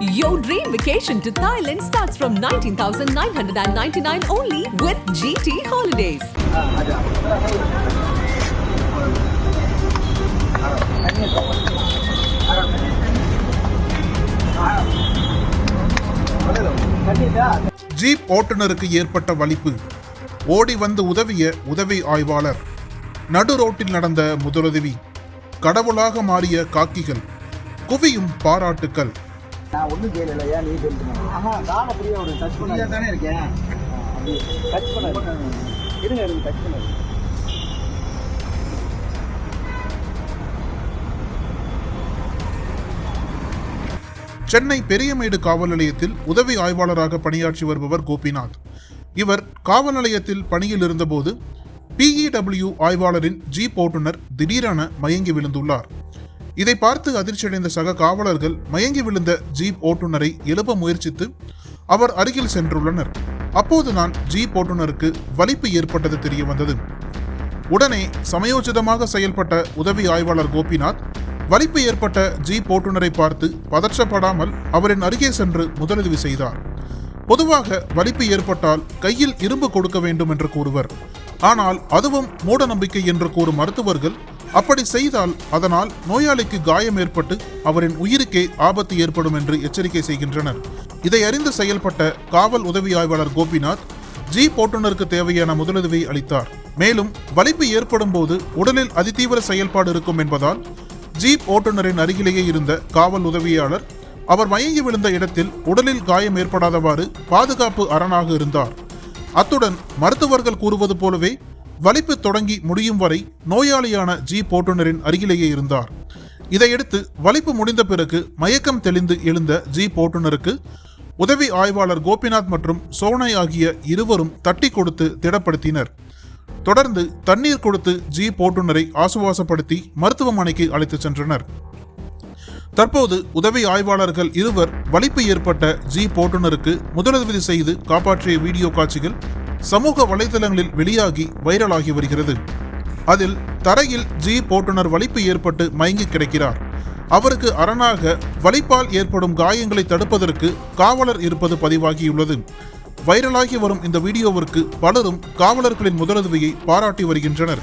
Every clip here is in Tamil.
Your dream vacation to Thailand starts from 19,999 only with GT Holidays. Jeep ஓட்டுநருக்கு ஏற்பட்ட வலிப்பு. ஓடி வந்து உதவிய உதவி ஆய்வாளர். நடு ரோட்டில் நடந்த முதலுதவி. கடவுளாக மாறிய காக்கிகள். குவியும் பாராட்டுக்கள். நான் ஒன்றும் நீ ஆஹா காலை புரிய ஒரு டச் பண்ண தானே இருக்கேன்? டச் பண்ண இருங்க இருங்க டச் பண்ண சென்னை பெரியமேடு காவல் நிலையத்தில் உதவி ஆய்வாளராக பணியாற்றி வருபவர் கோபிநாத். இவர் காவல் நிலையத்தில் பணியில் இருந்தபோது பிஇடபிள்யூ ஆய்வாளரின் ஜீப் ஓட்டுநர் திடீரென மயங்கி விழுந்துள்ளார். இதை பார்த்து அதிர்ச்சியடைந்த சக காவலர்கள் மயங்கி விழுந்த ஜீப் ஓட்டுநரை எழுப்ப முயற்சித்து அவர் அருகில் சென்றுள்ளனர். அப்போது நான் ஜீப் ஓட்டுநருக்கு வலிப்பு ஏற்பட்டது தெரிய வந்தது. உடனே சமயோஜிதமாக செயல்பட்ட உதவி ஆய்வாளர் கோபிநாத் வலிப்பு ஏற்பட்ட ஜீப் ஓட்டுநரை பார்த்து பதற்றப்படாமல் அவரின் அருகே சென்று முதலுதவி செய்தார். பொதுவாக வலிப்பு ஏற்பட்டால் கையில் இரும்பு கொடுக்க வேண்டும் என்று கூறுவர். ஆனால் அதுவும் மூட நம்பிக்கை என்று கூறும் மருத்துவர்கள் அப்படி செய்தால் அதனால் நோயாளிக்கு காயம் ஏற்பட்டு அவரின் உயிருக்கே ஆபத்து ஏற்படும் என்று எச்சரிக்கை செய்கின்றனர். இதை அறிந்து செயல்பட்ட காவல் உதவி ஆய்வாளர் கோபிநாத் ஜீப் ஓட்டுநருக்கு தேவையான முதலுதவி அளித்தார். மேலும் வலிப்பு ஏற்படும் போது உடலில் அதிதீவிர செயல்பாடு இருக்கும் என்பதால் ஜீப் ஓட்டுநரின் அருகிலேயே இருந்த காவல் உதவியாளர் அவர் மயங்கி விழுந்த இடத்தில் உடலில் காயம் ஏற்படாதவாறு பாதுகாப்பு அரணாக இருந்தார். அத்துடன் மருத்துவர்கள் கூறுவது போலவே வலிப்பு தொடங்கி முடியும் வரை நோயாளியான ஜி போட்டுனரின் அருகிலேயே இருந்தார். இதையடுத்து வலிப்பு முடிந்த பிறகு மயக்கம் தெளிந்து எழுந்த ஜி போட்டுனருக்கு உதவி ஆய்வாளர் கோபிநாத் மற்றும் சோனை ஆகிய இருவரும் தட்டி கொடுத்து திடப்படுத்தினர். தொடர்ந்து தண்ணீர் கொடுத்து ஜி போட்டுனரை ஆசுவாசப்படுத்தி மருத்துவமனைக்கு அழைத்துச் சென்றனர். தற்போது உதவி ஆய்வாளர்கள் இருவர் வலிப்பு ஏற்பட்ட ஜி போட்டுனருக்கு முதலுதவி செய்து காப்பாற்றிய வீடியோ காட்சிகள் சமூக வலைதளங்களில் வெளியாகி வைரலாகி வருகிறது. அதில் தரையில் ஜீப் ஓட்டுநர் வலிப்பு ஏற்பட்டு மயங்கி கிடக்கிறார். அவருக்கு அரணாக வலிப்பால் ஏற்படும் காயங்களை தடுப்பதற்கு காவலர் இருப்பது பதிவாகியுள்ளது. வைரலாகி வரும் இந்த வீடியோவிற்கு பலரும் காவலர்களின் முதலுதவியை பாராட்டி வருகின்றனர்.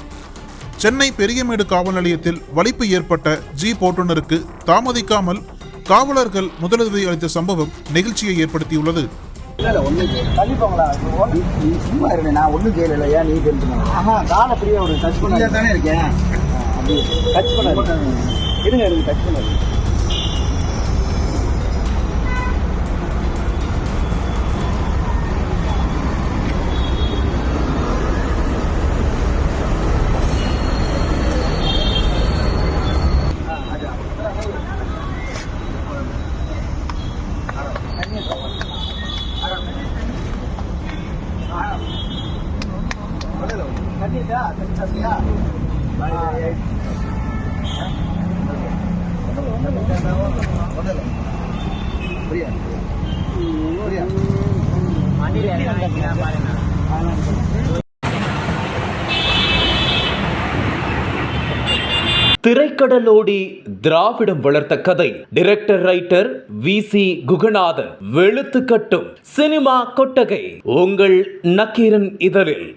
சென்னை பெரியமேடு காவல் நிலையத்தில் வலிப்பு ஏற்பட்ட ஜீப் ஓட்டுநருக்கு தாமதிக்காமல் காவலர்கள் முதலுதவி அளித்த சம்பவம் நெகிழ்ச்சியை ஏற்படுத்தியுள்ளது. இல்லை இல்லை ஒன்றும் தள்ளி போங்களா நீ சும்மா இருங்க நான் ஒன்றும் செய்யலையா நீ தெரிஞ்சுக்கணும் ஆஹா காலை புரிய ஒரு டச் பண்ண. தானே இருக்கேன். அப்படி டச் பண்ண இருங்க இருங்க டச் பண்ண திரைக்கடலோடி திராவிடம் வளர்த்த கதை. Director writer V C Guhanathan. வெளுத்து கட்டும் சினிமா கொட்டகை. உங்கள் நக்கீரன் இதழில்.